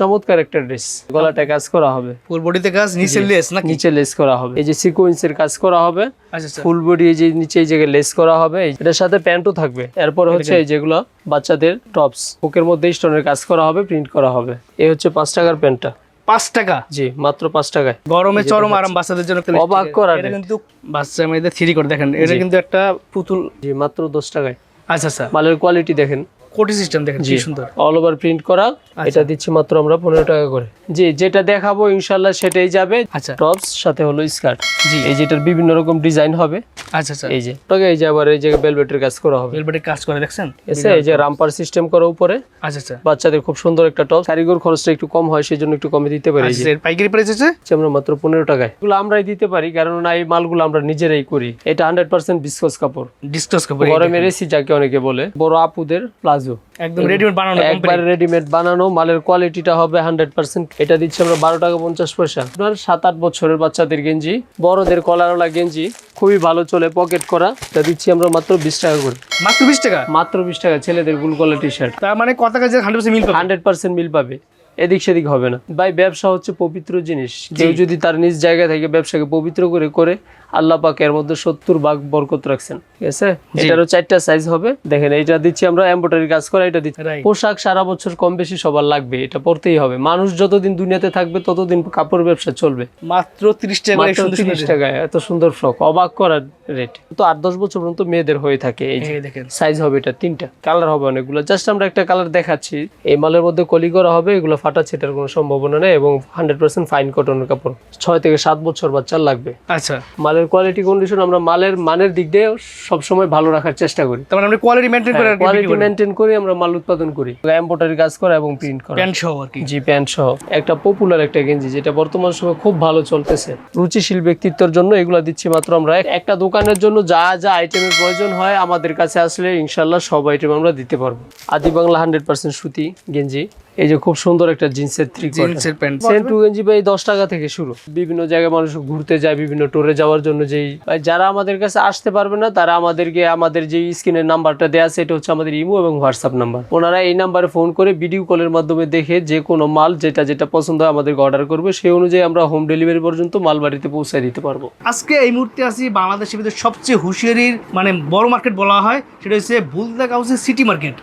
চমৎকার একটা ড্রেস গলাটায় কাজ করা হবে। ফুল বডিতে কাজ নিচে লেস নাকি? নিচে লেস করা হবে। এই যে সিকোয়েন্সের কাজ করা হবে। আচ্ছা আচ্ছা। ফুল বডি এই যে নিচে এই জায়গায় লেস করা হবে। এটার সাথে প্যান্টও থাকবে। এরপর হচ্ছে এই যেগুলো বাচ্চাদের টপস বুকের মধ্যে স্টোনের কাজ করা হবে প্রিন্ট করা হবে। এই হচ্ছে পাঁচ টাকার প্যান্টটা। পাঁচ টাকা? জি মাত্র পাঁচ টাকায়। গরমে চরম আরাম বাচ্চাদের জন্য অবাক করা কিন্তু বাচ্চা মেয়েদের থ্রি করে দেখেন। এটা কিন্তু একটা পুতুল। জি মাত্র দশ টাকায়। আচ্ছা আচ্ছা। মালের কোয়ালিটি দেখেন। কোটি সিস্টেম দেখেন কি সুন্দর। অল ওভার প্রিন্ট করা এটা দিচ্ছি মাত্র আমরা পনেরো টাকা করে। জি যেটা দেখাবো ইনশাল্লাহ সেটাই যাবে। আচ্ছা। টপস সাথে হলো স্কার্ট জি। এই যেটার বিভিন্ন রকম ডিজাইন হবে। আচ্ছা আচ্ছা। এই যে ওটাকে এই যে আবার এই যে বেলভেটের কাজ করা হবে। ভেলভেটে কাজ করে দেখছেন? এসে এই যে রামপার সিস্টেম করা উপরে। আচ্ছা আচ্ছা। বাচ্চাদের খুব সুন্দর একটা টপ কারিগর খরচটা একটু কম হয় সেই জন্য একটু কমে দিতে পারি। আচ্ছা, পাইকারি প্রাইস আছে? আমরা মাত্র পনেরো টাকায়। এগুলো আমরাই দিতে পারি কারণ এই মালগুলো আমরা নিজেরাই করি। এটা হান্ড্রেড পার্সেন্ট বিস্কস কাপড়। ডিসকাস কাপড় গরমের এসি যাকে অনেকে বলে বড় আপুদের প্লাজো একদম রেডিমেড বানানো একবার রেডিমেড বানানো মালের কোয়ালিটিটা হবে হান্ড্রেড পার্সেন্ট এটা দিচ্ছি আমরা বারো টাকা পঞ্চাশ পয়সা। আপনার সাত আট বছরের বাচ্চাদের গেঞ্জি বড়দের কলারওয়ালা গেঞ্জি খুবই ভালো চলে পকেট করা। এটা দিচ্ছি আমরা মাত্র বিশ টাকা করে। মাত্র বিশ টাকা? মাত্র বিশ টাকা ছেলেদের গুল কলার শার্ট তার মানে কত কাজের পাবে? মিল পাবে। এদিক সেদিক হবে না। ভাই ব্যবসা হচ্ছে পবিত্র জিনিস। কেউ যদি তার নিজ জায়গা থেকে ব্যবসাকে পবিত্র করে করে আল্লাহ পাক এর মধ্যে সত্তর ভাগ বরকত রাখছেন। ঠিক আছে? এটারও চারটা সাইজ হবে। দেখেন এটা দিচ্ছি আমরা এম্ব্রয়ডারি কাজ করা এটা দিচ্ছি। পোশাক সারা বছর কম বেশি সবার লাগবে এটা পড়তেই হবে। মানুষ যতদিন দুনিয়াতে থাকবে ততদিন কাপড় ব্যবসা চলবে। মাত্র ত্রিশ টাকা তিরিশ টাকায় এত সুন্দর ফ্রক অবাক করার রেট তো আট দশ বছর পর্যন্ত মেয়েদের হয়ে থাকে এই দেখেন। সাইজ হবে এটা তিনটা। কালার হবে অনেকগুলো। জাস্ট আমরা একটা কালার দেখাচ্ছি। এই মালের মধ্যে কলি করা হবে এগুলো ফাটাচ্ছে এটার কোনো সম্ভাবনা নেই এবং হান্ড্রেড পার্সেন্ট ফাইন কটনের কাপড়। ছয় থেকে সাত বছর বাচ্চার লাগবে। আচ্ছা। মালের কোয়ালিটি কন্ডিশন আমরা মালের মানের দিক দিয়ে সবসময় ভালো রাখার চেষ্টা করি। তার মানে আপনি কোয়ালিটি মেনটেন করে কোয়ালিটি মেনটেন করে। আমরা মাল উৎপাদন করি। এম্বোটারি কাজ করা এবং প্রিন্ট করা। প্যান্ট সহ আর কি। জি প্যান্ট সহ। একটা পপুলার একটা গেঞ্জি যেটা বর্তমান সময় খুব ভালো চলতেছে। রুচিশীল ব্যক্তিত্বের জন্য এগুলো দিচ্ছি মাত্র আমরা। এক- একটা দোকানের জন্য যা যা আইটেমের প্রয়োজন হয় আমাদের কাছে আসলে ইনশাল্লাহ সব আইটেম আমরা দিতে পারব। আদি বাংলা হান্ড্রেড পার্সেন্ট সুতি, গেঞ্জি। এই যে খুব সুন্দর একটা জিন্সের থ্রি জিন্সের প্যান্ট। সেন্টু গেঞ্জি ভাই দশ টাকা থেকে শুরু। বিভিন্ন জায়গায় মানুষ ঘুরতে যায় বিভিন্ন ট্যুরে যাওয়ার জন্য যেই যারা আমাদের কাছে আসতে পারবে না তারা আমাদেরকে আমাদের যে স্ক্রিনের নাম্বারটা দেওয়া আছে এটা হচ্ছে আমাদের ইমো এবং হোয়াটসঅ্যাপ নাম্বার ওনারা এই নাম্বারে ফোন করে ভিডিও কলের মাধ্যমে দেখে যে কোনো মাল যেটা যেটা পছন্দ হয় আমাদেরকে অর্ডার করবে সেই অনুযায়ী আমরা হোম ডেলিভারি পর্যন্ত মাল বাড়িতে পৌঁছায় দিতে পারব। আজকে এই মুহূর্তে আছি বাংলাদেশের ভিতরে সবচেয়ে হুঁশিয়ারির মানে বড় মার্কেট বলা হয় সেটা হচ্ছে বুলদা হাউসের সিটি মার্কেট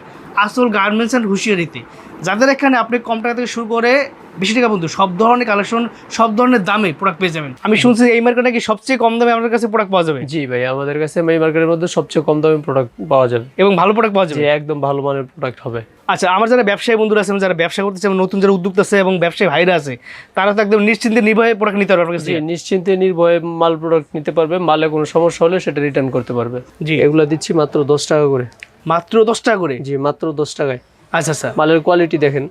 আসল গার্মেন্টস অ্যান্ড হুঁশিয়ারিতে যাদের এখানে আপনি কম টাকা থেকে শুরু করে বেশি টাকা বন্ধু সব ধরনের কালেকশন সব ধরনের দামে প্রোডাক্ট পেয়ে যাবেন। আমি শুনছি এই মার্কেটে নাকি সবচেয়ে কম দামে আপনার কাছে প্রোডাক্ট পাওয়া যাবে। জি ভাই আমাদের কাছে এই মার্কেটের মধ্যে সবচেয়ে কম দামে প্রোডাক্ট পাওয়া যাবে। এবং ভালো প্রোডাক্ট পাওয়া যাবে? একদম ভালো মানের প্রোডাক্ট হবে। আচ্ছা আমার যারা ব্যবসায়ী বন্ধুরা আছে যারা ব্যবসা করতেছে এবং নতুন যারা উদ্যোক্তা আছে এবং ব্যবসায়ী ভাইরা আছে তারা তো একদম নিশ্চিন্তে নির্ভয়ে প্রোডাক্ট নিতে পারবে জি নিশ্চিন্তে নির্ভয়ে মাল প্রোডাক্ট নিতে পারবে। মালে কোনো সমস্যা হলে সেটা রিটার্ন করতে পারবে। জি। এগুলো দিচ্ছি মাত্র দশ টাকা করে। মাত্র দশ টাকা করে? জি মাত্র দশ টাকায়। আচ্ছা আচ্ছা। মালের কোয়ালিটি দেখেন।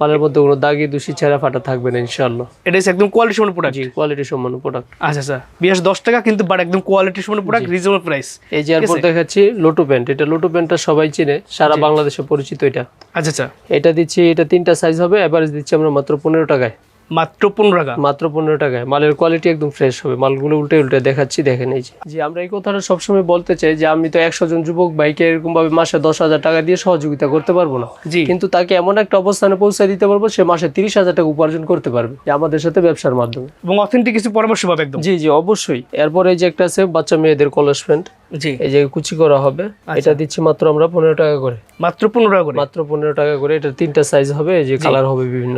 মালের মধ্যে কোনো দাগি দুষি ছেঁড়া ফাটা থাকবে না ইনশাল্লাহ এটা একদম কোয়ালিটি সম্পন্ন প্রোডাক্ট জি কোয়ালিটি সম্পন্ন প্রোডাক্ট আচ্ছা আচ্ছা। বিয়াস দশ টাকা কিন্তু বাট একদম কোয়ালিটি সম্পন্ন প্রোডাক্ট রিজনেবল প্রাইস এই যে এরপর দেখাচ্ছি লোটো প্যান্ট এটা লোটো প্যান্টটা সবাই চিনে সারা বাংলাদেশে পরিচিত এটা। আচ্ছা আচ্ছা। এটা দিচ্ছি এটা তিনটা সাইজ হবে এভারেজ দিচ্ছি আমরা মাত্র পনেরো টাকায়। মাত্র পনেরো টাকা। মাত্র পনেরো টাকায়। মালের কোয়ালিটি একদম ফ্রেশ হবে। মালগুলো উল্টে উল্টে দেখাচ্ছি দেখেন এই যে। আমরা এই কথাটা সবসময় বলতে চাই যে আমি তো একশো জন যুবক ভাইকে এরকম ভাবে মাসে দশ হাজার টাকা দিয়ে সহযোগিতা করতে পারব না। জি। কিন্তু তাকে এমন একটা অবস্থানে পৌঁছে দিতে পারব সে মাসে তিরিশ হাজার টাকা উপার্জন করতে পারবে যে আমাদের সাথে ব্যবসার মাধ্যমে। এবং অথেন্টিক কিছু পরামর্শ পাবে একদম। জি জি অবশ্যই। এরপরে এই যে একটা আছে বাচ্চা মেয়েদের কলেজ প্যান্ট জি। এই যে কুচি করা হবে। এটা দিচ্ছি মাত্র আমরা পনেরো টাকা করে। মাত্র পনেরো টাকা করে? মাত্র পনেরো টাকা করে। এটা তিনটা সাইজ হবে যে কালার হবে বিভিন্ন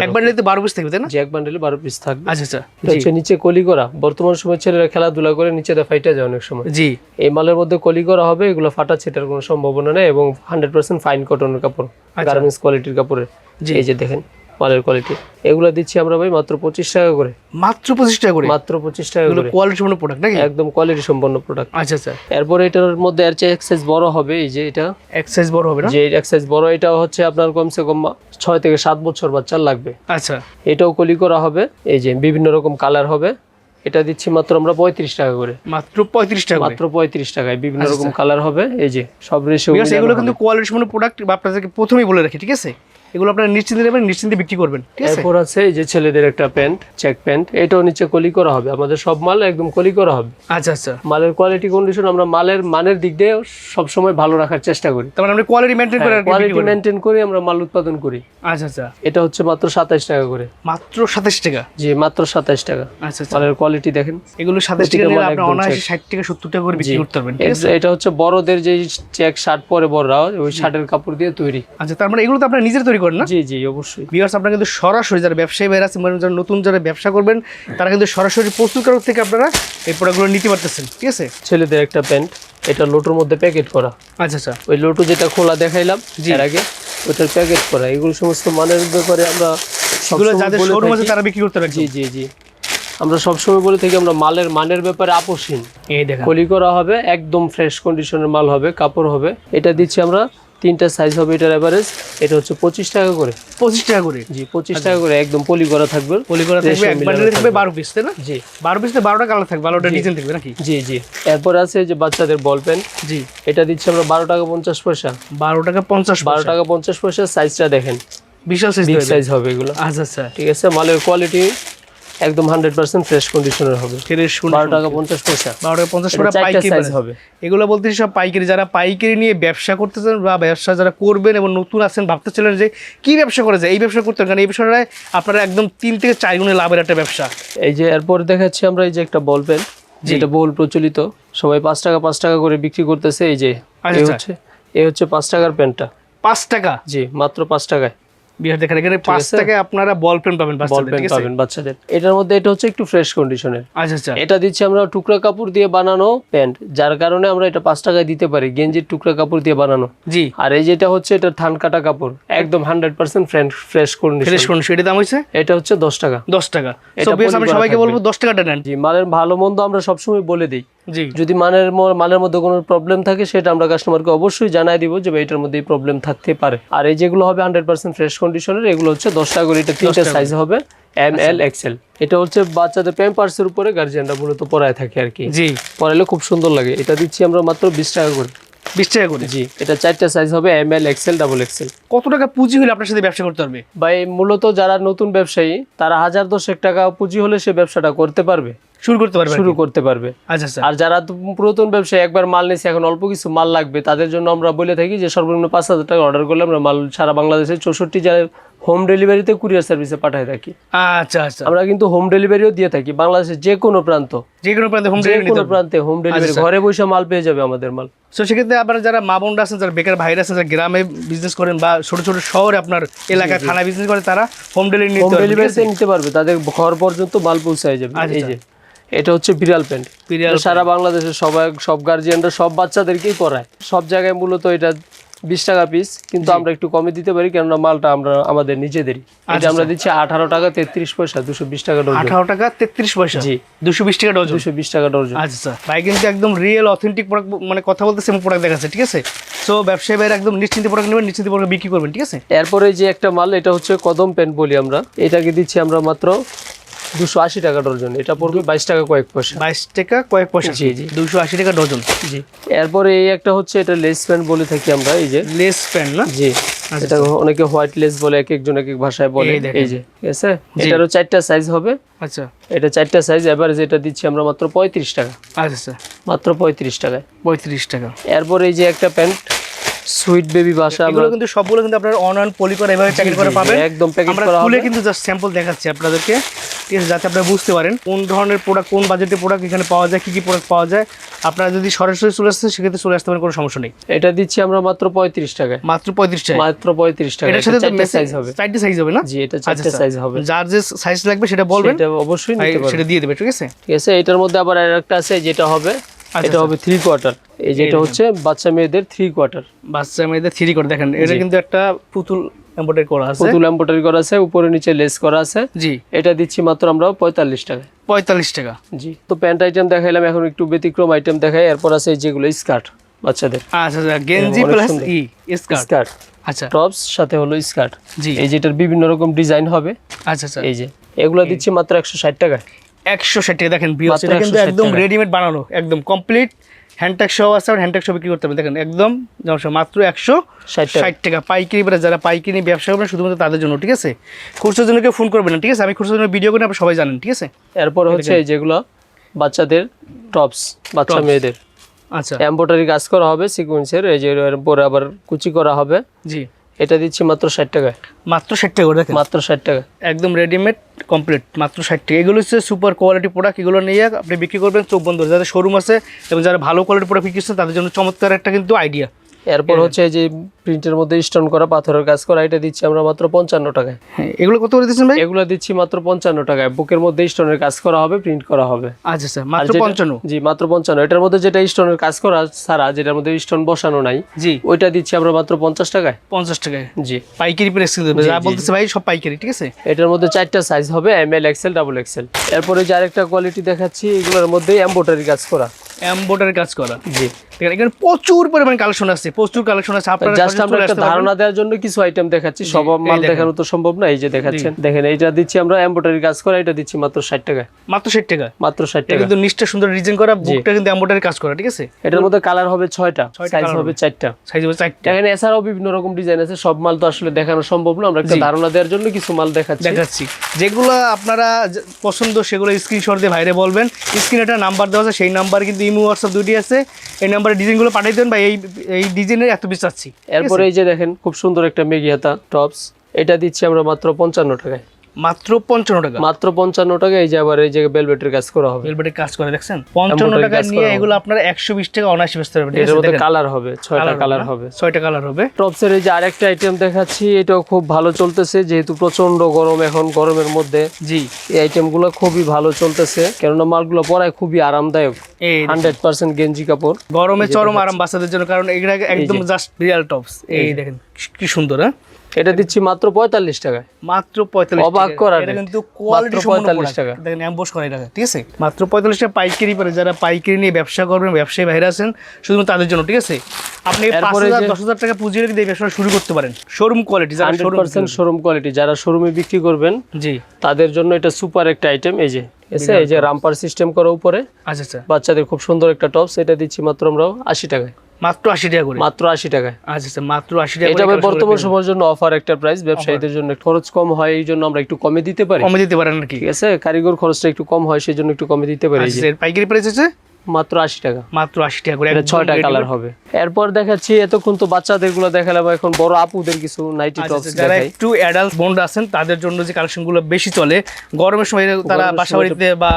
বারো পিস থাকবে তাই না? যে এক বান্ডেলে বারো পিস থাকবে। আচ্ছা আচ্ছা। হচ্ছে নিচে কলি করা। বর্তমান সময় ছেলেরা খেলাধুলা করে নিচে ফাইটা যায় অনেক সময়। জি। এই মালের মধ্যে কলি করা হবে এগুলো ফাটা ছেটার কোনো সম্ভাবনা নেই এবং হান্ড্রেড পার্সেন্ট ফাইন কটনের কাপড় গার্মেন্টস কোয়ালিটির কাপড়ের। জি। এই যে দেখেন মালের কোয়ালিটি এগুলো দিচ্ছি আমরা ভাই মাত্র পঁচিশ টাকা করে। মাত্র পঁচিশ টাকা করে? মাত্র পঁচিশ টাকা করে। কোয়ালিটি সম্পন্ন প্রোডাক্ট নাকি? একদম কোয়ালিটি সম্পন্ন প্রোডাক্ট আচ্ছা আচ্ছা। এরপরে এটার মধ্যে এর চেয়ে এক্সাইজ বড় হবে এই যে এটা। এক সাইজ বড় হবে না? যে এক্সাইজ বড় এটা হচ্ছে আপনার কমসে কম ছয় থেকে সাত বছর বাচ্চার লাগবে। আচ্ছা। এটাও কলি করা হবে এই যে বিভিন্ন রকম কালার হবে। এটা দিচ্ছি মাত্র আমরা পঁয়ত্রিশ টাকা করে। মাত্র পঁয়ত্রিশ টাকা মাত্র পঁয়ত্রিশ টাকায় বিভিন্ন রকম কালার হবে এই যে সব Because এগুলো কিন্তু কোয়ালিটি সম্পন্ন প্রোডাক্ট আপনাদেরকে প্রথমেই বলে রাখি ঠিক আছে? এগুলো আপনারা নিশ্চিন্তে নেবেন নিশ্চিন্তে বিক্রি করবেন। এরপর আছে এই যে ছেলেদের একটা প্যান্ট চেক প্যান্ট এটাও নিচে কলি করা হবে। আমাদের সব মাল একদম কলি করা হবে। আচ্ছা আচ্ছা। মালের কোয়ালিটি কন্ডিশন আমরা মালের মানের দিক দিয়ে সবসময় ভালো রাখার চেষ্টা করি। তার মানে আপনি কোয়ালিটি মেনটেন করে বিক্রি কোয়ালিটি। মেনটেন করে আমরা মাল উৎপাদন করি। আচ্ছা আচ্ছা। এটা হচ্ছে মাত্র সাতাইশ টাকা করে। মাত্র সাতাশ টাকা? জি মাত্র সাতাইশ টাকা। আচ্ছা আচ্ছা। মালের কোয়ালিটি দেখেন। এগুলো সাতাশ টাকা আপনি অনায়াসে। ষাট টাকা সত্তর টাকা করে বিক্রি। করতে পারবেন ঠিক আছে? এটা- এটা হচ্ছে বড়দের যে চেক শার্ট পরে বড়রা ওই শার্টের কাপড় দিয়ে তৈরি। আচ্ছা তার মানে এগুলো তো আপনারা নিজের তৈরি করেন না? জি জি অবশ্যই। আপনারা কিন্তু সরাসরি যারা ব্যবসায়ী ভাইরা আছেন যারা নতুন যারা ব্যবসা করবেন তারা কিন্তু সরাসরি প্রস্তুতকারক থেকে আপনারা এই প্রোডাক্টগুলো নিতে পারতেছেন ঠিক আছে? ছেলেদের একটা প্যান্ট এটা লোটোর মধ্যে প্যাকেট করা। আচ্ছা আচ্ছা। ওই লোটো যেটা খোলা দেখাইলাম এর আগে ওটার প্যাকেট করা। এগুলো সমস্ত মানের ব্যাপারে আমরা এগুলো যাদের শোরুম আছে তারা বিক্রি করতে জি জি জি। আমরা সবসময় বলে থাকি আমরা মালের মানের ব্যাপারে আপোষহীন। এই দেখেন। কলি করা হবে একদম ফ্রেশ কন্ডিশনের মাল হবে কাপড় হবে। এটা দিচ্ছি আমরা তিনটা সাইজ হবে এটার এভারেজ এটা হচ্ছে পঁচিশ টাকা করে। পঁচিশ টাকা করে? জি পঁচিশ টাকা করে একদম পলি করা থাকবে। পলি করা থাকবে। বারো পিস তাই না? জি। বারো পিসে বারোটা কালার থাকবে বারোটা ডিজাইন থাকবে নাকি? জি জি। এরপর আছে যে বাচ্চাদের বল পেন জি। এটা দিচ্ছি আমরা বারো টাকা পঞ্চাশ পয়সা। বারো টাকা পঞ্চাশ বারো টাকা পঞ্চাশ পয়সা সাইজটা দেখেন। বিশাল সাইজ হবে এগুলো। আচ্ছা আচ্ছা। ঠিক আছে মালের কোয়ালিটি একদম হান্ড্রেড পার্সেন্ট ফ্রেশ কন্ডিশনের হবে। ফেরে শুনে বারো টাকা পঞ্চাশ পয়সা। বারো টাকা পঞ্চাশ এটা টাকা পাইকারি সাইজ হবে। এগুলো বলতে সব পাইকারি। যারা পাইকারি নিয়ে ব্যবসা করতে চান বা ব্যবসা যারা করবেন এবং নতুন আছেন ভাবতেছিলেন যে কি ব্যবসা করে যায় এই ব্যবসা করতে কারণ এই ব্যবসাটায় আপনারা একদম তিন থেকে চার গুণে লাভের একটা ব্যবসা। এই যে এরপর দেখাচ্ছি আমরা এই যে একটা বল পেন যেটা বল প্রচলিত। সবাই পাঁচ টাকা পাঁচ টাকা করে বিক্রি করতেছে। এই যে আচ্ছা, এই আচ্ছা। হচ্ছে এই হচ্ছে পাঁচ টাকার পেনটা। পাঁচ টাকা? জি মাত্র পাঁচ টাকায়। বিহার দেখেন এখানে পাঁচ আছে? আপনারা বল পেন পাবেন বাচ্চাদের, ঠিক আছে? বাচ্চাদের। এটার মধ্যে এটা হচ্ছে একটু ফ্রেশ কন্ডিশনের আচ্ছা আচ্ছা। এটা দিচ্ছি আমরা টুকরা কাপড় দিয়ে বানানো প্যান্ট যার কারণে আমরা এটা পাঁচ টাকায় দিতে পারি গেঞ্জির টুকরা কাপড় দিয়ে বানানো। জি। আর এই যেটা হচ্ছে এটা কাটা কাপড় একদম hundred percent fresh fresh condition condition দাম হয়েছে? এটা হচ্ছে দশ টাকা। দশ টাকা। এটা আমি সবাইকে বলব দশ টাকাটা নেন। জি মালের ভালো মন্দ আমরা সবসময় বলে দিই। যদি মানের মালের মধ্যে কোনো প্রবলেম থাকে সেটা আমরা কাস্টমারকে অবশ্যই জানাই দিব যে এটার মধ্যে প্রবলেম থাকতে পারে। আর এই যেগুলো হবে হান্ড্রেড পার্সেন্ট ফ্রেশ কন্ডিশনের এগুলো হচ্ছে দশ টাকা করে এটা তিনটা সাইজ হবে এম এল এক্সেল এটা হচ্ছে বাচ্চাদের প্যাম্পার্সের উপরে গার্জিয়ানরা মূলত পড়ায় থাকে আর কি। জি। পড়াইলে খুব সুন্দর লাগে। এটা দিচ্ছি আমরা মাত্র বিশ টাকা করে। বিশ টাকা করে? জি এটা চারটা সাইজ হবে M L XL double XL কত টাকা পুঁজি হলে আপনার সাথে ব্যবসা করতে পারবে? মূলত যারা নতুন ব্যবসায়ী তারা হাজার দশেক টাকা পুঁজি হলে সে ব্যবসাটা করতে পারবে। শুরু করতে পারবে শুরু করতে পারবে। আচ্ছা আচ্ছা। আর যারা তো পুরাতন ব্যবসায়ী একবার মাল নিয়েছে এখন অল্প কিছু মাল লাগবে তাদের জন্য আমরা বলে থাকি যে সর্বনিম্ন পাঁচ হাজার টাকা অর্ডার করলে আমরা মাল সারা বাংলাদেশের চৌষট্টি জেলায় হোম ডেলিভারিতে কুরিয়ার সার্ভিসে পাঠাই থাকি। আচ্ছা আচ্ছা। আমরা কিন্তু হোম ডেলিভারিও দিয়ে থাকি বাংলাদেশের যে কোনো প্রান্ত। যে কোনো প্রান্তে হোম ডেলিভারি কোনো প্রান্তে হোম ডেলিভারি আচ্ছা। ঘরে বসে মাল পেয়ে যাবে আমাদের মাল। সো সেক্ষেত্রে আপনারা যারা মা বোনরা আছেন যারা বেকার ভাইরা আছেন যারা গ্রামে বিজনেস করেন বা ছোট ছোট শহরে আপনার এলাকায় খানা বিজনেস করে তারা হোম ডেলিভারি হোম নিতে পারবে, ডেলিভারিতে নিতে পারবে তাদের ঘর পর্যন্ত মাল পৌঁছায় যাবে আচ্ছা, এই যে। এটা হচ্ছে বিড়াল প্যান্ট বিড়াল সারা বাংলাদেশের সবাই সব গার্জিয়ানরা সব বাচ্চাদেরকেই পড়ায় সব জায়গায় মূলত এটা বিশ টাকা পিস কিন্তু আমরা একটু কমে দিতে পারি কেননা মালটা আমরা আমাদের নিজেদেরই। এটা আমরা দিচ্ছি আঠারো টাকা তেত্রিশ পয়সা দুশো বিশ টাকা ডজন আঠারো টাকা তেত্রিশ পয়সা? জি। দুশো বিশ টাকা ডজন দুশো বিশ টাকা ডজন আচ্ছা আচ্ছা। ভাই কিন্তু একদম রিয়েল অথেন্টিক প্রোডাক্ট মানে কথা বলতেছে এবং প্রোডাক্ট দেখাচ্ছে ঠিক আছে? সো ব্যবসায়ী ভাইরা একদম নিশ্চিন্তে প্রোডাক্ট নেবেন নিশ্চিন্তে প্রোডাক্ট বিক্রি করবেন ঠিক আছে? এরপরে যে একটা মাল এটা হচ্ছে কদম প্যান্ট বলি আমরা। এটাকে দিচ্ছি আমরা মাত্র দুশো আশি টাকা ডজন। এটা পড়বে বাইশ টাকা কয়েক পয়সা। বাইশ টাকা কয়েক পয়সা। জি, জি। দুশো আশি টাকা ডজন। জি। এরপরে এই একটা হচ্ছে এটা লেস প্যান্ট বলে থাকি আমরা এই যে। লেস প্যান্ট না? জি। এটা অনেকে হোয়াইট লেস বলে এক একজন এক এক ভাষায় বলে। এই যে ঠিক আছে? এটারও চারটা সাইজ হবে। আচ্ছা। এটা চারটা সাইজ এবারে যেটা দিচ্ছি আমরা মাত্র পঁয়ত্রিশ টাকা। আচ্ছা আচ্ছা। মাত্র পঁয়ত্রিশ টাকায়। পঁয়ত্রিশ টাকা। এরপর এই যে একটা প্যান্ট সুইট বেবি আমরা এগুলো কিন্তু সবগুলো কিন্তু আপনার অন অন পলি করে এভাবে প্যাকেট করে পাবেন। একদম প্যাকেট আমরা করা খুলে কিন্তু জাস্ট স্যাম্পল দেখাচ্ছি আপনাদেরকে। ঠিক আছে যাতে আপনারা বুঝতে পারেন কোন ধরনের প্রোডাক্ট কোন বাজেটের প্রোডাক্ট এখানে পাওয়া যায় কী কী প্রোডাক্ট পাওয়া যায়। আপনারা যদি সরাসরি চলে আসতে সেক্ষেত্রে চলে আসতে পারেন কোনো সমস্যা নেই। এটা দিচ্ছি আমরা মাত্র পঁয়ত্রিশ টাকায়। মাত্র পঁয়ত্রিশ টাকা মাত্র পঁয়ত্রিশ টাকা এটার সাথে সাইজ হবে। চারটে সাইজ হবে না? জি এটা আচ্ছা, চারটা আচ্ছা। সাইজ হবে। যার যে সাইজ লাগবে সেটা বলবেন। এটা অবশ্যই সেটা দিয়ে দেবে ঠিক আছে? ঠিক আছে এটার মধ্যে আবার আর একটা আছে যেটা হবে আচ্ছা, এটা হবে থ্রি কোয়ার্টার এই যেটা হচ্ছে বাচ্চা মেয়েদের থ্রি কোয়ার্টার বাচ্চা মেয়েদের থ্রি করে দেখেন এটা কিন্তু একটা পুতুল করা আছে। পুতুল এম্বোটারি করা আছে উপরে নিচে লেস করা আছে। জি। এটা দিচ্ছি মাত্র আমরা পঁয়তাল্লিশ টাকায়। পঁয়তাল্লিশ টাকা। জি। তো প্যান্ট আইটেম দেখাইলাম এখন একটু ব্যতিক্রম আইটেম দেখাই এরপর আছে যেগুলো স্কার্ট বাচ্চাদের। আচ্ছা আচ্ছা গেঞ্জি প্লাস ই স্কার্ট আচ্ছা। টপস সাথে হলো স্কার্ট জি। এই যেটার বিভিন্ন রকম ডিজাইন হবে। আচ্ছা আচ্ছা। এই যে এগুলো দিচ্ছি মাত্র একশো ষাট টাকায়। একশো ষাট টাকা। দেখেন বিয়স কিন্তু একদম রেডিমেড বানানো একদম কমপ্লিট হ্যান্ডট্যাগ সহ আছে হ্যান্ডট্যাগ সহ বিক্রি করতে পারবেন। দেখেন একদম মাত্র একশো ষাট টাকা। পাইকারি বেড়ে যারা পাইকারি ব্যবসা করবেন শুধুমাত্র তাদের জন্য ঠিক আছে? খুচরোর জন্য কেউ ফোন করবেন না ঠিক আছে? আমি খুচরোর জন্য ভিডিও করে আপনারা সবাই জানেন ঠিক আছে? এরপর হচ্ছে যেগুলো বাচ্চাদের টপস বাচ্চা মেয়েদের। আচ্ছা। এম্ব্রয়ডারি কাজ করা হবে সিকোয়েন্সের এই যে এরপরে আবার কুচি করা হবে। জি। এটা দিচ্ছি মাত্র ষাট টাকায়। মাত্র ষাট টাকা দেখেন। মাত্র ষাট টাকা। একদম রেডিমেড কমপ্লিট মাত্র ষাট টাকা। এগুলো হচ্ছে সুপার কোয়ালিটি প্রোডাক্ট এগুলো নিয়ে আপনি বিক্রি করবেন চোখ বন্ধ যাদের শোরুম আছে এবং যারা ভালো কোয়ালিটি প্রোডাক্ট বিক্রি করছেন তাদের জন্য চমৎকার একটা কিন্তু আইডিয়া এরপর হচ্ছে এই যে প্রিন্টের মধ্যে স্টোন করা পাথরের কাজ করা এটা দিচ্ছি আমরা মাত্র পঞ্চান্ন টাকায়। হ্যাঁ এগুলো কত করে দিচ্ছেন ভাই? এগুলো দিচ্ছি মাত্র পঞ্চান্ন টাকায়। বুকের মধ্যে স্টোনের কাজ করা হবে প্রিন্ট করা হবে। আচ্ছা স্যার মাত্র যেটা- পঞ্চান্ন। জি মাত্র পঞ্চান্ন। এটার মধ্যে যেটা স্টোনের কাজ করা ছাড়া যেটার মধ্যে স্টোন বসানো নাই জি। ওইটা দিচ্ছি আমরা মাত্র পঞ্চাশ টাকায়। পঞ্চাশ টাকায়। জি। পাইকারি প্রেস জি, যা। বলতেছে ভাই সব পাইকারি ঠিক আছে? এটার মধ্যে চারটা সাইজ হবে M L XL double XL এরপরে যে আরেকটা কোয়ালিটি দেখাচ্ছি এগুলোর মধ্যে এম্বোটারি কাজ করা। এম্বোটারি কাজ করা। জি। এখানে প্রচুর পরিমাণ কালেকশন আছে। প্রচুর কালেকশন আছে। আপনারা জাস্ট আমরা একটা ধারণা দেওয়ার জন্য কিছু আইটেম দেখাচ্ছি। সব মাল দেখেন। তো সম্ভব না এই যে দেখাচ্ছেন। দেখেন এইটা দিচ্ছি আমরা এম্বোটারি কাজ করা এটা দিচ্ছি মাত্র ষাট টাকায়। মাত্র ষাট টাকা? মাত্র ষাট এটা টাকা। কিন্তু নিচটা সুন্দর ডিজাইন করা বুকটা কিন্তু এম্বোটারি কাজ করা ঠিক আছে? এটার মধ্যে কালার হবে ছয়টা ছয়টা সাইজ হবে হবে। চারটা। সাইজ হবে চারটা। দেখেন এছাড়াও বিভিন্ন রকম ডিজাইন আছে সব মাল তো আসলে দেখানো সম্ভব না আমরা একটা ধারণা দেওয়ার জন্য কিছু মাল দেখাচ্ছি। দেখাচ্ছি। যেগুলো আপনারা পছন্দ সেগুলো স্ক্রিনশট দিয়ে ভাইরে বলবেন। স্ক্রিনে একটা নাম্বার দেওয়া আছে সেই নাম্বার কিন্তু ইমো হোয়াটসঅ্যাপ দুটি আছে। এই নাম্বারে ডিজাইনগুলো পাঠিয়ে দেবেন বা এই এই ডিজাইনের এত পিস চাচ্ছি এরপরে এই যে দেখেন, খুব সুন্দর একটা মেগিহাতা টপস এটা দিচ্ছি আমরা মাত্র পঞ্চান্ন টাকায়। মাত্র পঞ্চান্ন টাকা। মাত্র পঞ্চান্ন টাকা এই যে আবার এই যে বেলভেটের কাজ করা হবে। ভেলভেটের কাজ করে দেখছেন? পঞ্চান্ন টাকা নিয়ে। এগুলো আপনারা একশো বিশ টাকা অনায়াসে বেচতে পারবেন এটার মধ্যে কালার হবে ছয়টা কালার হবে ছয়টা কালার হবে। টপসের এই যে আরেকটা আইটেম দেখাচ্ছি এটাও খুব ভালো চলতেছে যেহেতু প্রচণ্ড গরম এখন গরমের মধ্যে। জি। এই আইটেমগুলো খুবই ভালো চলতেছে কেননা মালগুলো পরায় খুবই আরামদায়ক। হান্ড্রেড পার্সেন্ট গেঞ্জি কাপড়। গরমে চরম আরাম বাচ্চাদের জন্য কারণ এগুলা একদম জাস্ট রিয়াল টপস এই দেখেন কি সুন্দর হ্যাঁ? এটা দিচ্ছি মাত্র পঁয়তাল্লিশ টাকায়। মাত্র পঁয়তাল্লিশ অবাক। করা এটা কিন্তু কোয়ালিটি মাত্র 45 টাকা। দেখেন অ্যাম্বোস করা এটা ঠিক আছে? মাত্র পঁয়তাল্লিশ টাকা পাইকারি পারে যারা পাইকারি নিয়ে ব্যবসা করবেন ব্যবসায়ী বাইরে আছেন শুধুমাত্র তাদের জন্য ঠিক আছে? আপনি পাঁচ হাজার দশ হাজার টাকা পুঁজি রেখে ব্যবসা শুরু করতে পারেন। শোরুম কোয়ালিটি যারা শোরুম শোরুম কোয়ালিটি যারা শোরুমে বিক্রি করবেন জি। তাদের জন্য এটা সুপার একটা আইটেম এই যে এই যে রামপার সিস্টেম করা উপরে। আচ্ছা আচ্ছা। বাচ্চাদের খুব সুন্দর একটা টপস এটা দিচ্ছি মাত্র আমরা আশি টাকায়। মাত্র আশি টাকা করে। মাত্র আশি টাকায়। আচ্ছা আচ্ছা মাত্র আশি টাকা এটা বর্তমান সময়ের জন্য অফার একটা প্রাইস ব্যবসায়ীদের জন্য খরচ কম হয় এই জন্য আমরা একটু কমে দিতে পারি। কমে দিতে পারেন নাকি ঠিক আছে? কারিগর খরচটা একটু কম হয় সেই জন্য একটু কমে দিতে পারি। আচ্ছা, পাইকারি প্রাইস আছে? মাত্র আশি টাকা। মাত্র আশি টাকা করে এটা ছয়টা কালার হবে। এরপর দেখাচ্ছি এতক্ষণ তো বাচ্চাদেরগুলো দেখালাম এখন বড় আপুদের কিছু নাইটি আচ্ছা, টপস আচ্ছা, যারা একটু অ্যাডাল্ট বন্ড আছেন তাদের জন্য যে কালেকশনগুলো বেশি চলে গরমের সময় তারা গরমের বাসা সময় বাড়িতে বা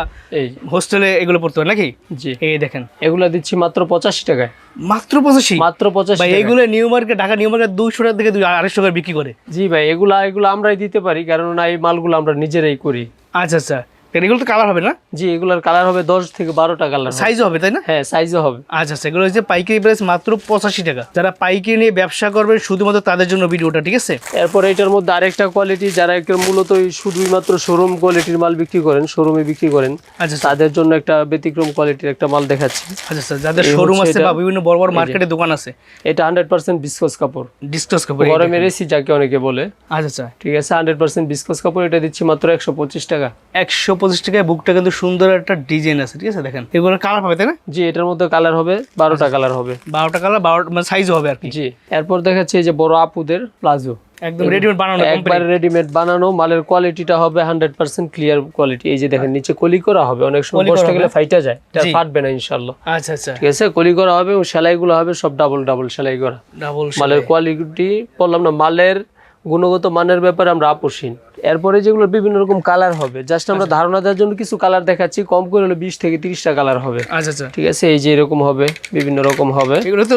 হোস্টেলে এগুলো পড়তে হয় নাকি? জি। এই দেখেন। এগুলা দিচ্ছি মাত্র পঁচাশি টাকায়। মাত্র পঁচাশি? মাত্র পঁচাশি ভাই। এগুলো new market Dhaka new market দুশো টাকা থেকে দুই আড়াইশো টাকা বিক্রি করে। জি ভাই এগুলা এগুলো আমরাই দিতে পারি কারণ এই মালগুলো আমরা নিজেরাই করি। আচ্ছা আচ্ছা। এগুলো তো কালার হবে না? জি এগুলার কালার হবে দশ থেকে বারোটা কালার সাইজও হবে তাই না? হ্যাঁ সাইজও হবে। আচ্ছা আচ্ছা এগুলো হচ্ছে পাইকারি প্রাইস মাত্র পঁচাশি টাকা। যারা পাইকারি নিয়ে ব্যবসা করবে শুধুমাত্র তাদের জন্য ভিডিওটা ঠিক আছে? এরপর এটার মধ্যে আরেকটা কোয়ালিটি যারা একটা মূলত ওই শুধুই মাত্র শোরুম কোয়ালিটির মাল বিক্রি করেন শোরুমে বিক্রি করেন আচ্ছা আচ্ছা। তাদের জন্য একটা ব্যতিক্রম কোয়ালিটির একটা মাল দেখাচ্ছি। আচ্ছা আচ্ছা যাদের শোরুম আছে বা বিভিন্ন বড় বড় মার্কেটে দোকান আছে। এটা হান্ড্রেড পার্সেন্ট বিস্কস কাপড়। ডিসকাস করবে গরমের এসি যাকে অনেকে বলে। আচ্ছা আচ্ছা। ঠিক আছে হান্ড্রেড পার্সেন্ট বিস্কস কাপড় এটা দিচ্ছি মাত্র একশো পঁচিশ টাকা। একশো পঁচিশ টাকায় বুকটা কিন্তু সুন্দর একটা ডিজাইন আছে ঠিক আছে? দেখেন এগুলো কালার পাবে তাই না? জি এটার মধ্যে কালার হবে বারোটা কালার হবে। বারোটা কালার বারোটা মানে সাইজও হবে আর কি। জি এরপর দেখাচ্ছে যে বড় আপুদের প্লাজো একদম রেডিমেড বানানো একবার রেডিমেড বানানো মালের কোয়ালিটিটা হবে হান্ড্রেড পার্সেন্ট ক্লিয়ার কোয়ালিটি এই যে দেখেন নিচে কলি করা হবে অনেক সময় বসতে গেলে ফাইটা যায় এটা ফাটবে না আচ্ছা আচ্ছা। ঠিক আছে কলি করা হবে এবং সেলাইগুলো হবে সব ডাবল ডাবল সেলাই করা। ডাবল মালের কোয়ালিটি বললাম না মালের গুণগত মানের ব্যাপারে আমরা আপোষহীন এরপরে যেগুলো বিভিন্ন রকম কালার হবে জাস্ট আমরা ধারণা দেওয়ার জন্য কিছু কালার দেখাচ্ছি কম করে হলে বিশ থেকে তিরিশটা কালার হবে। আচ্ছা আচ্ছা। ঠিক আছে এই যে এরকম হবে বিভিন্ন রকম হবে। এগুলো তো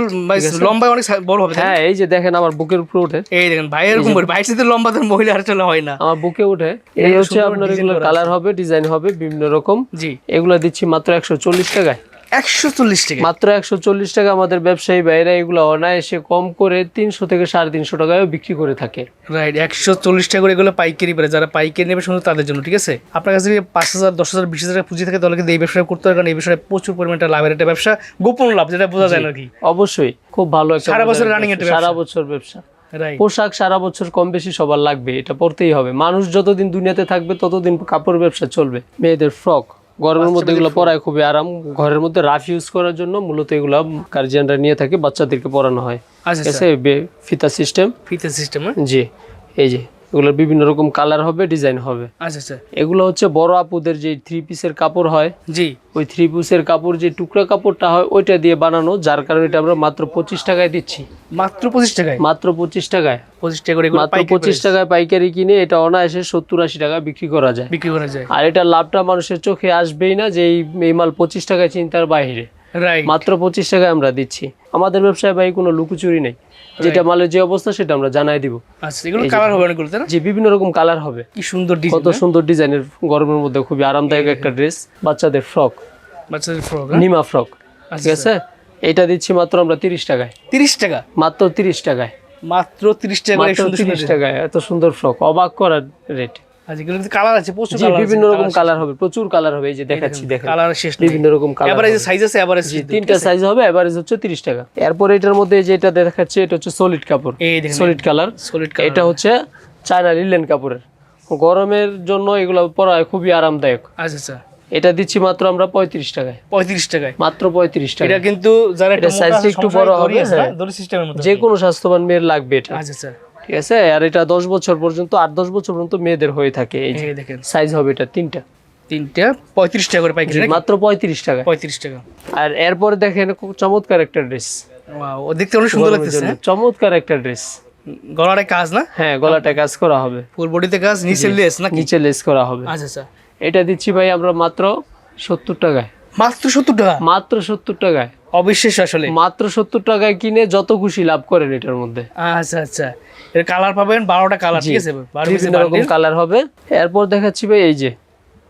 লম্বা অনেক বড় হবে হ্যাঁ এই যে দেখেন আমার বুকের উপরে ওঠে। এই দেখেন ভাই এরকম সাথে লম্বা তো মহিলা হয় না। আমার বুকে উঠে এই হচ্ছে আপনার এগুলো কালার হবে ডিজাইন হবে বিভিন্ন রকম। জি। এগুলো দিচ্ছি মাত্র একশো চল্লিশ টাকায়। একশো চল্লিশ টাকা। মাত্র একশো চল্লিশ টাকা আমাদের ব্যবসায়ী বাইরে এগুলো অনায়াসে কম করে তিনশো থেকে সাড়ে তিনশো টাকায় বিক্রি করে থাকে। রাইট একশো চল্লিশ টাকা করে এগুলো পাইকারি যারা পাইকারি নেবে শুধু তাদের জন্য ঠিক আছে? আপনার কাছে যদি পাঁচ হাজার দশ হাজার বিশ হাজার পুঁজি থাকে তাহলে কিন্তু এই ব্যবসা করতে হবে কারণ এই ব্যবসায় প্রচুর পরিমাণে লাভের একটা ব্যবসা গোপন লাভ যেটা বোঝা যায় না কি। অবশ্যই খুব ভালো একটা সারা বছর running একটা সারা বছর ব্যবসা। রাইট পোশাক সারা বছর কম বেশি সবার লাগবে এটা পড়তেই হবে। মানুষ যতদিন দুনিয়াতে থাকবে ততদিন কাপড় ব্যবসা চলবে মেয়েদের ফ্রক গরমের মধ্যে এগুলো পড়ায় খুবই আরাম। ঘরের মধ্যে রাফ ইউজ করার জন্য মূলত এগুলো গার্জিয়ানরা নিয়ে থাকে বাচ্চাদেরকে পড়ানো হয়। আচ্ছা ফিতা সিস্টেম ফিতা সিস্টেম জি এই যে। এগুলোর বিভিন্ন রকম কালার হবে ডিজাইন হবে। আচ্ছা আচ্ছা। এগুলো হচ্ছে বড় আপুদের যে থ্রি পিসের কাপড় হয় জি। ওই থ্রি পিসের কাপড় যে টুকরা কাপড়টা হয় ওইটা দিয়ে বানানো যার কারণে এটা আমরা মাত্র পঁচিশ টাকায় দিচ্ছি। মাত্র পঁচিশ টাকায়? মাত্র পঁচিশ টাকায়। পঁচিশ টাকা করে মাত্র পঁচিশ টাকায় পাইকারি কিনে এটা অনায়াসে সত্তর আশি টাকা বিক্রি করা যায়। বিক্রি করা যায়। আর এটা লাভটা মানুষের চোখে আসবেই না যে এই এই মাল পঁচিশ টাকায় চিন্তার বাইরে। মাত্র পঁচিশ টাকায় আমরা দিচ্ছি। আমাদের ব্যবসায় ভাই কোনো লুকোচুরি নেই। যেটা মালের যে অবস্থা সেটা আমরা জানাই দিব। আচ্ছা এগুলো কালার হবে অনেকগুলো তাই না? যে বিভিন্ন রকম কালার হবে। কি সুন্দর কত সুন্দর ডিজাইনের গরমের মধ্যে খুবই আরামদায়ক একটা ড্রেস বাচ্চাদের ফ্রক বাচ্চাদের ফ্রক নিমা ফ্রক আচ্ছা, ঠিক আছে? এটা দিচ্ছি মাত্র আমরা তিরিশ টাকায়। তিরিশ টাকা? মাত্র তিরিশ টাকায়। মাত্র তিরিশ টাকা করে তিরিশ টাকায় এত সুন্দর ফ্রক অবাক করার রেট আচ্ছা এগুলো কালার আছে প্রচুর কালার বিভিন্ন রকম কালার হবে প্রচুর কালার হবে এই যে দেখাচ্ছি দেখেন। কালার শেষ বিভিন্ন রকম কালার এবারে সাইজ আছে এবারে তিনটা সাইজ হবে এভারেজ হচ্ছে তিরিশ টাকা। এরপর এটার মধ্যে যেটা দেখাচ্ছে এটা হচ্ছে সলিড কাপড়। এই দেখেন সলিড কালার এটা হচ্ছে চায়না লিলেন কাপড়ের। গরমের জন্য এগুলো পরা খুবই আরামদায়ক। আচ্ছা আচ্ছা। এটা দিচ্ছি মাত্র আমরা পঁয়ত্রিশ টাকায়। পঁয়ত্রিশ টাকায়। মাত্র পঁয়ত্রিশ টাকা এটা কিন্তু যারা এটা একটু বড় হবে, হ্যাঁ। যে কোনো স্বাস্থ্যবান মেয়ের লাগবে এটা। আচ্ছা। ঠিক আছে? আর এটা দশ বছর পর্যন্ত আট দশ বছর পর্যন্ত মেয়েদের হয়ে থাকে। এই যে দেখেন। সাইজ হবে এটা তিনটা। তিনটা পঁয়ত্রিশ টাকা করে পাইকারি মাত্র পঁয়ত্রিশ টাকা। পঁয়ত্রিশ টাকা। আর এরপরে দেখেন চমৎকার একটা ড্রেস ও দেখতে অনেক সুন্দর লাগতেছে হ্যাঁ? চমৎকার একটা ড্রেস গলারে কাজ না? হ্যাঁ গলাটা কাজ করা হবে। ফুল বডিতে কাজ নিচে লেস নাকি? নিচে লেস করা হবে। আচ্ছা আচ্ছা। এটা দিচ্ছি ভাই আমরা মাত্র সত্তর টাকায়। মাত্র সত্তর টাকা? মাত্র সত্তর টাকায়। অবিশ্বাস আসলে। মাত্র সত্তর টাকায় কিনে যত খুশি লাভ করেন এটার মধ্যে। আচ্ছা আচ্ছা। এর কালার পাবেন বারোটা কালার ঠিক আছে? বিভিন্ন রকম কালার হবে। এরপর দেখাচ্ছি ভাই এই যে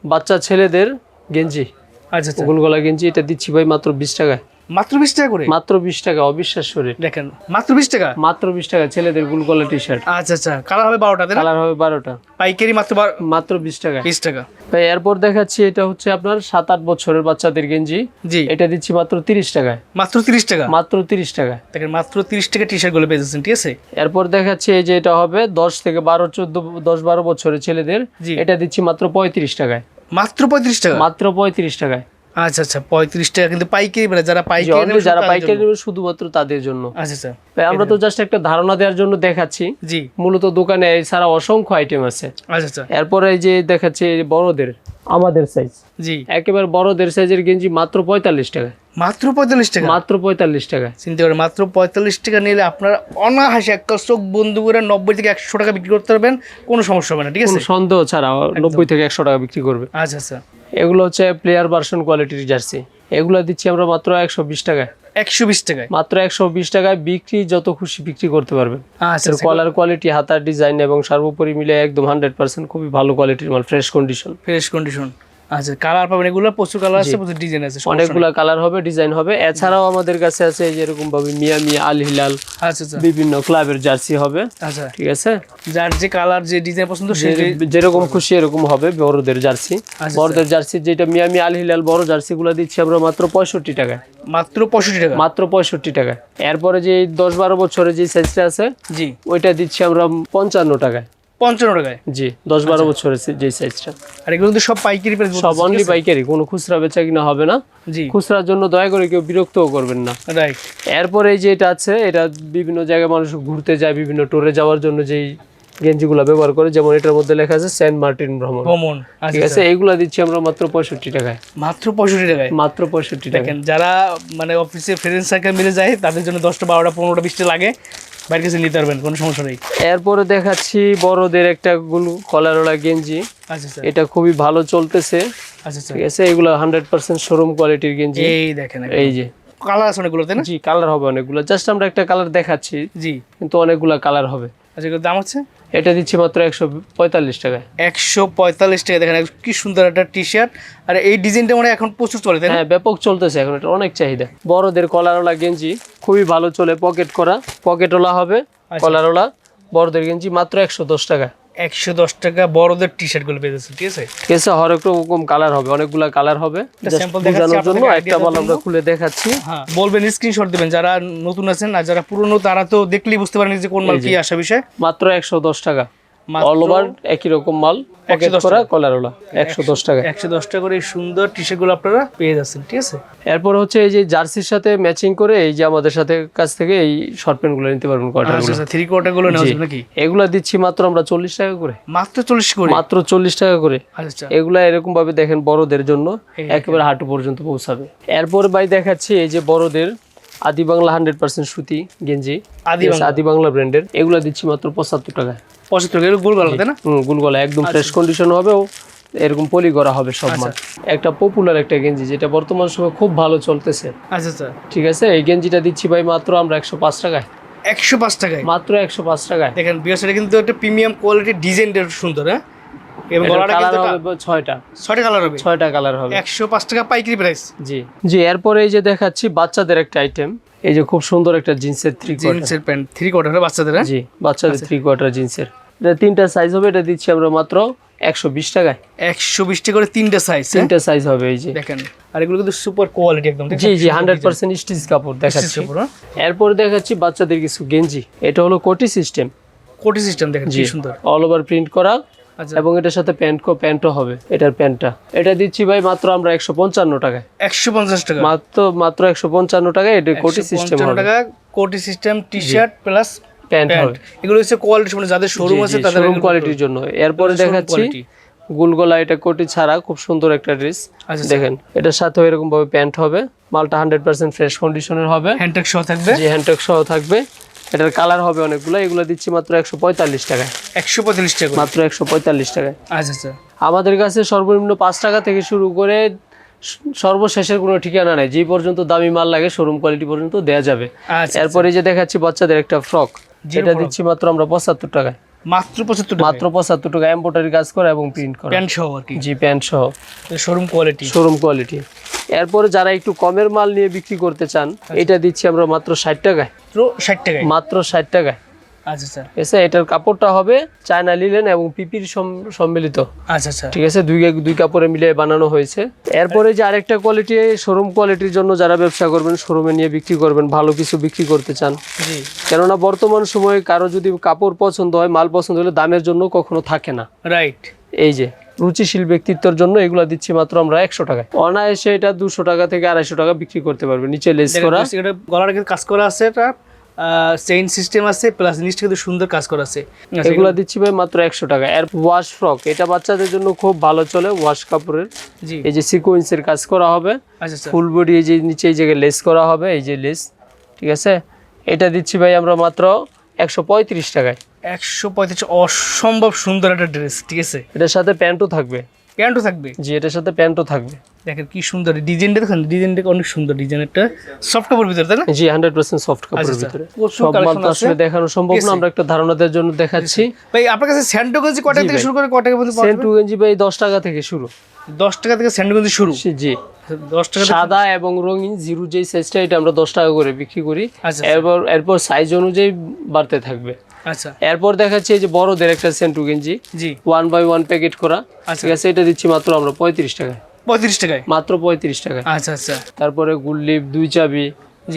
বাচ্চা ছেলেদের গেঞ্জি। আচ্ছা আচ্ছা। গোলগলা গেঞ্জি এটা দিচ্ছি ভাই মাত্র বিশ টাকায়। মাত্র বিশ টাকা করে? মাত্র বিশ টাকা অবিশ্বাস করে দেখেন মাত্র বিশ টাকা? মাত্র বিশ টাকা ছেলেদের গুলগলা টি শার্ট আচ্ছা আচ্ছা কালার হবে বারোটা কালার হবে বারোটা। পাইকারি মাত্র মাত্র বিশ টাকা। বিশ টাকা। ভাই এরপর দেখাচ্ছি এটা হচ্ছে আপনার সাত আট বছরের বাচ্চাদের গেঞ্জি। জি। এটা দিচ্ছি মাত্র তিরিশ টাকায়। মাত্র তিরিশ টাকা? মাত্র তিরিশ টাকা দেখেন মাত্র তিরিশ টাকা টি শার্টগুলো পেয়েছেন ঠিক আছে? এরপর দেখাচ্ছি এই যে এটা হবে দশ থেকে বারো চোদ্দ দশ বারো বছরের ছেলেদের। জি। এটা দিচ্ছি মাত্র পঁয়ত্রিশ টাকায়। মাত্র পঁয়ত্রিশ টাকা? মাত্র পঁয়ত্রিশ টাকায়। আচ্ছা আচ্ছা পঁয়ত্রিশ টাকা কিন্তু পাইকারি মানে যারা পাইকারি যারা পাইকারি নেবে শুধুমাত্র তাদের জন্য। আচ্ছা আচ্ছা আমরা তো জাস্ট একটা ধারণা দেওয়ার জন্য দেখাচ্ছি। জি। মূলত দোকানে এছাড়া অসংখ্য আইটেম আছে। আচ্ছা আচ্ছা। এরপরে যে দেখাচ্ছে বড়দের আমাদের সাইজ জি। একেবারে বড়দের সাইজের গেঞ্জি মাত্র পঁয়তাল্লিশ টাকা। মাত্র পঁয়তাল্লিশ টাকা? মাত্র পঁয়তাল্লিশ টাকা। চিন্তা করে মাত্র পঁয়তাল্লিশ টাকা নিলে আপনারা অনাহাসে একটা চোখ বন্ধু করে নব্বই থেকে একশো টাকা বিক্রি করতে পারবেন কোনো সমস্যা হবে না ঠিক আছে? সন্দেহ ছাড়া নব্বই থেকে একশো টাকা বিক্রি করবে। আচ্ছা আচ্ছা। এগুলো হচ্ছে প্লেয়ার ভার্সন কোয়ালিটির জার্সি এগুলো দিচ্ছি আমরা মাত্র একশো বিশ টাকায়। একশো বিশ টাকায়? মাত্র একশো বিশ টাকায় বিক্রি যত খুশি বিক্রি করতে পারবেন। আচ্ছা আচ্ছা। কলার কোয়ালিটি হাতার ডিজাইন এবং সর্বোপরি মিলে একদম হান্ড্রেড পার্সেন্ট খুবই ভালো কোয়ালিটির মাল ফ্রেশ কন্ডিশন ফ্রেশ কন্ডিশন আচ্ছা কালার পাবেন এগুলো প্রচুর কালার আছে প্রচুর ডিজাইন আছে। অনেকগুলা কালার হবে ডিজাইন হবে। এছাড়াও আমাদের কাছে আছে এই যেরকম ভাবে মিয়া মিয়া আল হিলাল আচ্ছা আচ্ছা। বিভিন্ন ক্লাবের জার্সি হবে। আচ্ছা। ঠিক আছে? যার যে কালার যে ডিজাইন পছন্দ যেরকম খুশি এরকম হবে বড়দের জার্সি আচ্ছা, বড়দের জার্সি যেটা মিয়া মিয়া আল হিলাল বড় জার্সি গুলো দিচ্ছি আমরা মাত্র পঁয়ষট্টি টাকায়। মাত্র পঁয়ষট্টি টাকা? মাত্র পঁয়ষট্টি টাকায়। এরপরে যে দশ বারো বছরের যে সাইজটা আছে জি। ওইটা দিচ্ছি আমরা পঞ্চান্ন টাকায়। পঞ্চান্ন টাকায়? জি দশ বারো আচ্ছা। বছরের যে সাইজটা আর এগুলো কিন্তু সব পাইকারি সব অনলি পাইকারি কোনো খুচরা বেচা কিনা হবে না। জি। খুচরার জন্য দয়া করে কেউ বিরক্তও করবেন না। রাইট এরপরে এই যে এটা আছে এটা বিভিন্ন জায়গায় মানুষ ঘুরতে যায় বিভিন্ন ট্যুরে যাওয়ার জন্য যেই গেঞ্জিগুলো ব্যবহার করে যেমন এটার মধ্যে লেখা আছে সেন্ট মার্টিন ভ্রমণ। কমন ঠিক আচ্ছা আছে এইগুলো দিচ্ছি আমরা মাত্র পঁয়ষট্টি টাকায়। মাত্র পঁয়ষট্টি টাকায়? মাত্র পঁয়ষট্টি টাকা যারা মানে অফিসে ফ্রেন্ড সার্কেল মিলে যায় তাদের জন্য দশটা বারোটা পনেরোটা বিশটা লাগে। বাইরের কাছে নিতে পারবেন কোনো সমস্যা নেই। এরপরে দেখাচ্ছি বড়দের একটা গুলো কলারওয়ালা গেঞ্জি। আচ্ছা আচ্ছা। এটা খুবই ভালো চলতেছে। আচ্ছা আচ্ছা। ঠিক আছে এগুলো হান্ড্রেড পার্সেন্ট শোরুম কোয়ালিটির গেঞ্জি। এই দেখেন এই যে। কালার আছে অনেকগুলো তাই না? জি কালার হবে অনেকগুলো। জাস্ট আমরা একটা কালার দেখাচ্ছি। জি। কিন্তু অনেকগুলা কালার হবে। আচ্ছা এগুলোর দাম হচ্ছে? এটা দিচ্ছি মাত্র একশো পঁয়তাল্লিশ টাকায়। একশো পঁয়তাল্লিশ টাকা দেখেন কি সুন্দর একটা টি শার্ট আর এই ডিজাইনটা মানে এখন প্রচুর চলে তাই হ্যাঁ ব্যাপক চলতেছে এখন এটা অনেক চাহিদা। বড়দের কলারওয়ালা গেঞ্জি খুবই ভালো চলে পকেট করা। পকেটওয়ালা হবে কলার কলারওয়ালা। বড়দের গেঞ্জি মাত্র একশো দশ টাকা একশো দশ টাকা বড়দের টি শার্টগুলো পেয়ে যাচ্ছে ঠিক আছে? ঠিক আছে হরেক রকম কালার হবে অনেকগুলা কালার হবে। একটা বোঝানোর জন্য বল আমরা খুলে দেখাচ্ছি। হ্যাঁ বলবেন স্ক্রিনশট দিবেন যারা নতুন আছেন আর যারা পুরনো তারা তো দেখলেই বুঝতে পারেন যে কোন মাল কি আসা বিষয়। মাত্র একশো দশ টাকা। অল ওভার একই রকম মাল প্যাকেট 110 করা একশো দশ টাকা। একশো দশ টাকা করে এই সুন্দর টি শার্টগুলো আপনারা পেয়ে যাচ্ছেন ঠিক আছে? এরপর হচ্ছে এই যে জার্সির সাথে ম্যাচিং করে এই যে আমাদের সাথে কাছ থেকে এই শর্ট নিতে পারবেন কটার আচ্ছা আচ্ছা থ্রি নেওয়া যাবে নাকি? এগুলা দিচ্ছি মাত্র আমরা চল্লিশ টাকা করে। মাত্র চল্লিশ করে? মাত্র চল্লিশ টাকা করে। আচ্ছা। এগুলা এরকম ভাবে দেখেন বড়দের জন্য একেবারে হাঁটু পর্যন্ত পৌঁছাবে। এরপর ভাই দেখাচ্ছি এই যে বড়দের আদি বাংলা হান্ড্রেড পার্সেন্ট সুতি গেঞ্জি। আদি বাংলা। আদি বাংলা ব্র্যান্ডের এগুলা দিচ্ছি মাত্র পঁচাত্তর টাকায়। পঁচাত্তর টাকা গোল গলা তাই না? হুম গুলগলা একদম ফ্রেশ কন্ডিশন হবে ও এরকম পলি করা হবে সব মাল। একটা পপুলার একটা গেঞ্জি যেটা বর্তমান সময় খুব ভালো চলতেছে। আচ্ছা আচ্ছা। ঠিক আছে? এই গেঞ্জিটা দিচ্ছি ভাই মাত্র আমরা একশো পাঁচ টাকায়। একশো পাঁচ টাকায়? মাত্র একশো পাঁচ টাকায়। দেখেন বিয়ার সেটা কিন্তু একটা প্রিমিয়াম কোয়ালিটির ডিজাইনটা সুন্দর হ্যাঁ? ছয়টা। কালার হবে? একশো পাঁচ টাকা পাইকারি প্রাইস জি। জি এরপরে এই যে দেখাচ্ছি বাচ্চাদের একটা আইটেম এই যে খুব সুন্দর একটা জিন্সের থ্রি জিন্সের প্যান্ট থ্রি কোয়ার্টার বাচ্চাদের হ্যাঁ? জি বাচ্চাদের থ্রি কোয়ার্টার জিন্সের। এটা তিনটা সাইজ হবে এটা দিচ্ছি আমরা মাত্র একশো বিশ টাকায়। একশো বিশ টাকা করে তিনটা সাইজ তিনটা সাইজ হবে এই যে। দেখেন আর এগুলো কিন্তু সুপার কোয়ালিটি একদম জি জি হান্ড্রেড পার্সেন্ট স্টিচ কাপড় দেখাচ্ছি। এরপর দেখাচ্ছি বাচ্চাদের কিছু গেঞ্জি। এটা হলো কোটি সিস্টেম কোটি সিস্টেম দেখেন জি সুন্দর। অল ওভার প্রিন্ট করা। আচ্ছা এবং এটার সাথে প্যান্ট কো প্যান্টও হবে এটার প্যান্টটা। এটা দিচ্ছি ভাই মাত্র আমরা একশো পঞ্চান্ন টাকায়। একশো পঞ্চাশ টাকা। মাত্র মাত্র একশো পঞ্চান্ন টাকায় এটা কোটি সিস্টেম 155 টাকা কোটি system T shirt plus pant হবে। এগুলো হচ্ছে কোয়ালিটি মানে যাদের শোরুম আছে তাদের শোরুম কোয়ালিটির জন্য। এরপরে দেখাচ্ছি। গুলগলা এটা কোটি ছাড়া খুব সুন্দর একটা ড্রেস আচ্ছা দেখেন এটার সাথে এরকম ভাবে প্যান্ট হবে। মালটা হান্ড্রেড পার্সেন্ট ফ্রেশ কন্ডিশনের হবে। হ্যান্ডটেক সহ থাকবে। যে হ্যান্ডটেক সহ থাকবে। এটার কালার হবে অনেকগুলো এগুলো দিচ্ছি মাত্র একশো পঁয়তাল্লিশ টাকায়। একশো পঁয়তাল্লিশ টাকা মাত্র একশো পঁয়তাল্লিশ টাকায়। আচ্ছা আচ্ছা। আমাদের কাছে সর্বনিম্ন পাঁচ টাকা থেকে শুরু করে সর্বশেষের কোনো ঠিকানা নেই। যে পর্যন্ত দামি মাল লাগে শোরুম কোয়ালিটি পর্যন্ত দেওয়া যাবে। আচ্ছা এরপরে যে দেখাচ্ছি বাচ্চাদের একটা ফ্রক যেটা এটা দিচ্ছি মাত্র আমরা পঁচাত্তর টাকায়। মাত্র পঁচাত্তর মাত্র পঁচাত্তর টাকা এম্বোটারি কাজ করা এবং প্রিন্ট করা। প্যান্ট সহ আর কি? জি প্যান্ট সহ। শোরুম কোয়ালিটি শোরুম কোয়ালিটি এরপরে যারা একটু কমের মাল নিয়ে বিক্রি করতে চান এটা দিচ্ছি আমরা মাত্র ষাট টাকায়। ষাট টাকায়? মাত্র ষাট টাকায়। আচ্ছা আচ্ছা। এসে এটার কাপড়টা হবে চায়না লিলেন এবং পিপির সম্মিলিত। আচ্ছা আচ্ছা। ঠিক আছে দুই দুই কাপড়ে বানানো হয়েছে। এরপরে যে আরেকটা কোয়ালিটি শোরুম কোয়ালিটির জন্য যারা ব্যবসা করবেন শোরুমে নিয়ে বিক্রি করবেন ভালো কিছু বিক্রি করতে চান। কেননা বর্তমান সময়ে কারও যদি কাপড় পছন্দ হয় মাল পছন্দ হলে দামের জন্য কখনো থাকে না। রাইট এই যে রুচিশীল ব্যক্তিত্বের জন্য এগুলো দিচ্ছি মাত্র আমরা একশো টাকায়। অনায়াসে এটা দুশো টাকা থেকে আড়াইশো টাকা বিক্রি করতে পারবে নিচে লেস করা। গলার কাজ করা আছে এটা চেইন সিস্টেম আছে প্লাস নিচটা কিন্তু সুন্দর কাজ করা আছে। আচ্ছা, এগুলো দিচ্ছি ভাই মাত্র একশো টাকা। এর ওয়াশ ফ্রক এটা বাচ্চাদের জন্য খুব ভালো চলে ওয়াশ কাপড়ের। এই যে সিকোয়েন্সের কাজ করা হবে। আচ্ছা আচ্ছা। ফুল বডি এই যে নিচে এই জায়গায় লেস করা হবে এই যে লেস ঠিক আছে? এটা দিচ্ছি ভাই আমরা মাত্র একশো পঁয়ত্রিশ টাকায়। একশো পঁয়ত্রিশ অসম্ভব সুন্দর একটা ড্রেস ঠিক আছে? এটার সাথে প্যান্টও থাকবে। প্যান্টও থাকবে। জি এটার সাথে প্যান্টও থাকবে। দেখেন কি সুন্দর ডিজাইনটা দেখেন ডিজাইনটা অনেক সুন্দর ডিজাইন একটা সফট কাপড় ভিতরে তাই না? জি হান্ড্রেড পার্সেন্ট সফট কাপড়ের আচ্ছা, ভিতরে। সব মাল তো আসলে দেখানো সম্ভব না আমরা একটা ধারণা দেওয়ার জন্য দেখাচ্ছি। ভাই আপনার কাছে স্যান্ডো গেঞ্জি কটা জি থেকে শুরু করে কটা পর্যন্ত পাওয়া সেন্টু গেঞ্জি ভাই দশ টাকা থেকে শুরু। দশ টাকা থেকে স্যান্ডো গেঞ্জি শুরু জি। টাকা সাদা এবং রঙিন জিরো যেই সাইজটা এটা আমরা দশ টাকা করে বিক্রি করি। আচ্ছা এরপর এরপর সাইজ অনুযায়ী বাড়তে থাকবে। আচ্ছা। এরপর দেখাচ্ছি এই যে বড়দের একটা সেন্টু গেঞ্জি। জি। ওয়ান বাই ওয়ান প্যাকেট করা। আচ্ছা। ঠিক আছে এটা দিচ্ছি মাত্র আমরা পঁয়ত্রিশ টাকায়। পঁয়ত্রিশ টাকায়? মাত্র পঁয়ত্রিশ টাকায়। আচ্ছা আচ্ছা। তারপরে গুল্লিপ দুই চাবি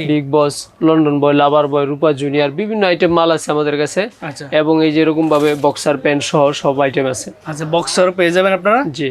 big boss London boy lover boy Rupa junior বিভিন্ন আইটেম মাল আছে আমাদের কাছে। আচ্ছা। এবং এই যে এরকম ভাবে বক্সার প্যান্ট সহ সব আইটেম আছে। আচ্ছা বক্সার পেয়ে যাবেন আপনারা? জি।